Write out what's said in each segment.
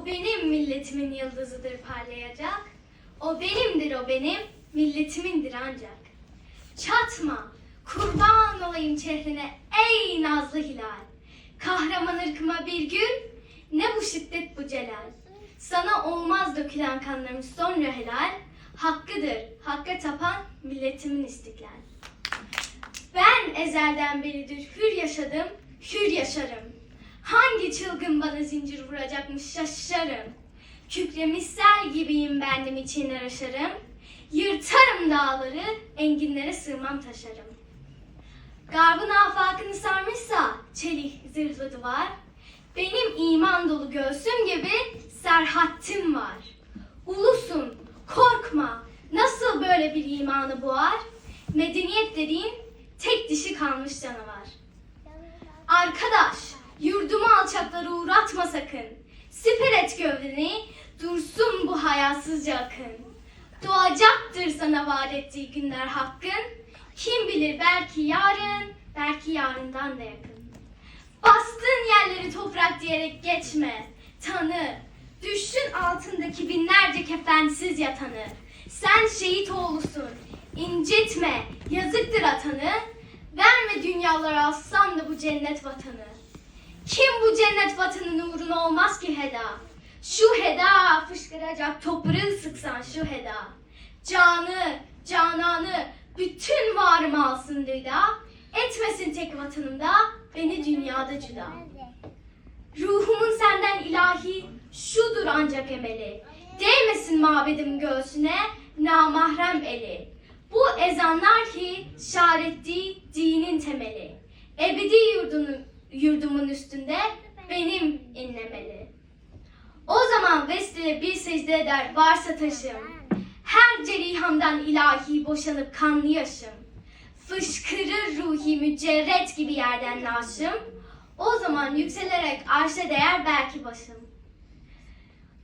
O benim milletimin yıldızıdır parlayacak. O benimdir o benim, milletimindir ancak. Çatma, kurban olayım çehrine ey nazlı hilal. Kahraman ırkıma bir gün, ne bu şiddet bu celal. Sana olmaz dökülen kanlarım sonra helal. Hakkıdır, hakka tapan milletimin istiklal. Ben ezelden beridir hür yaşadım, hür yaşarım. Hangi çılgın bana zincir vuracakmış şaşarım. Kükremiş sel gibiyim bendim için aşarım. Yırtarım dağları, enginlere sığmam taşarım. Garbın afakını sarmışsa çelik zırhlı duvar. Benim iman dolu göğsüm gibi serhattim var. Ulusun, korkma, nasıl böyle bir imanı boğar? Medeniyet dediğin tek dişi kalmış canavar. Arkadaş, yurdumu alçaklara uğratma sakın. Siper et gövdeni, dursun bu hayasızca akın. Doğacaktır sana vaat ettiği günler hakkın. Kim bilir belki yarın, belki yarından da yakın. Bastığın yerleri toprak diyerek geçme. Tanı, düşün altındaki binlerce kefensiz yatanı. Sen şehit oğlusun, incitme, yazıktır atanı. Verme dünyalara alsan da bu cennet vatanı. Kim bu cennet vatanının uğruna olmaz ki heda? Şu heda fışkıracak toprağı sıksan şu heda. Canı, cananı, bütün varımı alsın düda. Etmesin tek vatanımda, beni dünyada cüda. Ruhumun senden ilahi şudur ancak emeli. Değmesin mabedim göğsüne namahrem eli. Bu ezanlar ki şaretti dinin temeli. Ebedi yurdunun, yurdumun üstünde benim inlemeli. O vesile bir secde eder varsa taşım. Her cerihamdan ilahi boşanıp kanlı yaşım. Fışkırır ruhi mücerret gibi yerden naşım. O zaman yükselerek arşa değer belki başım.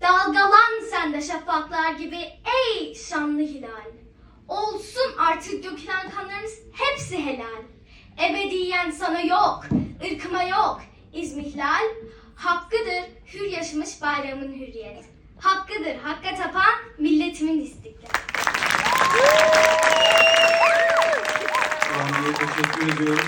Dalgalan sen de şafaklar gibi ey şanlı hilal. Olsun artık dökülen kanlarımız hepsi helal. Ebediyen sana yok, ırkıma yok, izmihlal. Hakkıdır hür yaşamış bayramın hürriyet. Hakkıdır hakka tapan milletimin istiklal. Teşekkür ediyoruz.